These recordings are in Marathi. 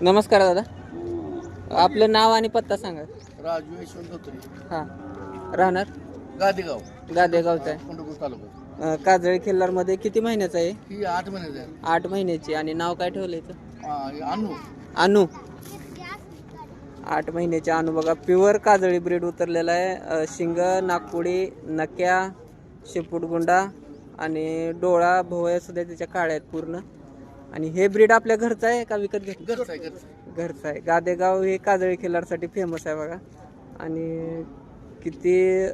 नमस्कार दादा. आपलं नाव आणि पत्ता सांगा. राजू यशवंत धोत्रे. हां. राहणार? गादेगाव. गादेगावचं आहे. पंढरपूर तालुका अं, काजळी खिल्लारमध्ये किती महिन्याचं आहे? ही आठ महिन्याची आहे. आठ महिन्याची. आणि नाव काय ठेवलं हा, हे अनु. अनु. आठ महिन्याचे अनु. बघा प्युअर काजळी ब्रीड उतरलेला आहे. अं, शिंग नागपुडी नक्या शेपूटगुंडा आणि डोळा भोवया सुद्धा त्याच्या काळ्या आहेत पूर्ण. आणि हे ब्रीड आपल्या घरचं आहे का विकत घेतलं? घरचं आहे घरचं आहे. घरचं आहे. गादेगाव हे काजळी खिल्लारसाठी फेमस आहे बघा. आणि किती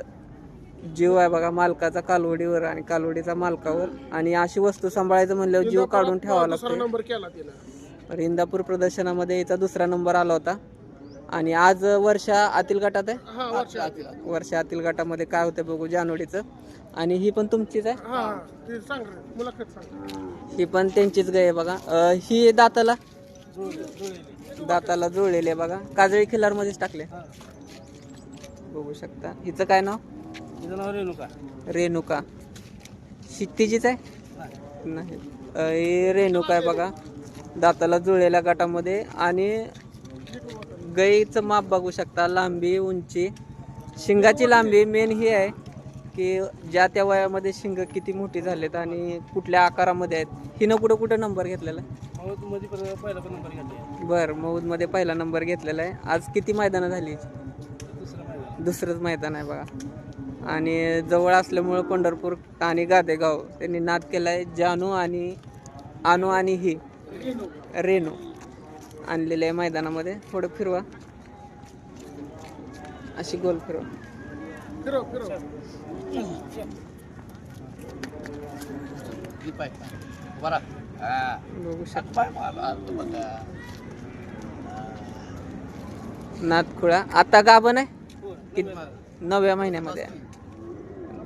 जीव आहे बघा मालकाचा कालवडीवर आणि कालवडीचा मालकावर. आणि अशी वस्तू सांभाळायचं म्हणल्यावर जीव काढून ठेवावा लागतो नंबर केला तिला. तर इंदापूर प्रदर्शनामध्ये याचा दुसरा नंबर आला होता. आणि आज वर्षा आतील गटात आहे? हा वर्ष आतील. आतील. वर्षा आतील गटामध्ये काय होतं बघू जानोडीचं. आणि ही पण तुमचीच आहे? हा हा. ते सांग रे मुलाखत सांग. ही पण त्यांचीच गाय आहे बघा. अं, ही दाताला? दाताला जुळलेली आहे बघा. काजळी खिल्लारमध्येच टाकले. बघू शकता. हिचं काय नाव? तिचं नाव रेणुका. रेणुका. शिट्टीचीच आहे? नाही. अं, ही रेणुका आहे बघा. दाताला जुळलेल्या गटामध्ये आणि गाईचं माप बघू शकता लांबी उंची. शिंगाची लांबी मेन ही आहे की ज्या त्या वयामध्ये शिंग किती मोठी झालेत आणि कुठल्या आकारामध्ये आहेत. हिनं कुठं कुठं नंबर घेतलेला? आहे मध्ये पहिला पण नंबर घेतला. बरं मऊदमध्ये पहिला नंबर घेतलेला आहे. आज किती मैदानं झाली? दुसरंच मैदान आहे बघा. आणि जवळ असल्यामुळं पंढरपूर आणि गादेगाव त्यांनी नाद केला आहे जानू आणि आणू आणि ही. रेणू. आणलेलं आहे मैदानामध्ये. थोडं फिरवा. अशी गोल फिरवा. बघू शकता. पाय आता गाभण आहे. कि नवव्या महिन्यामध्ये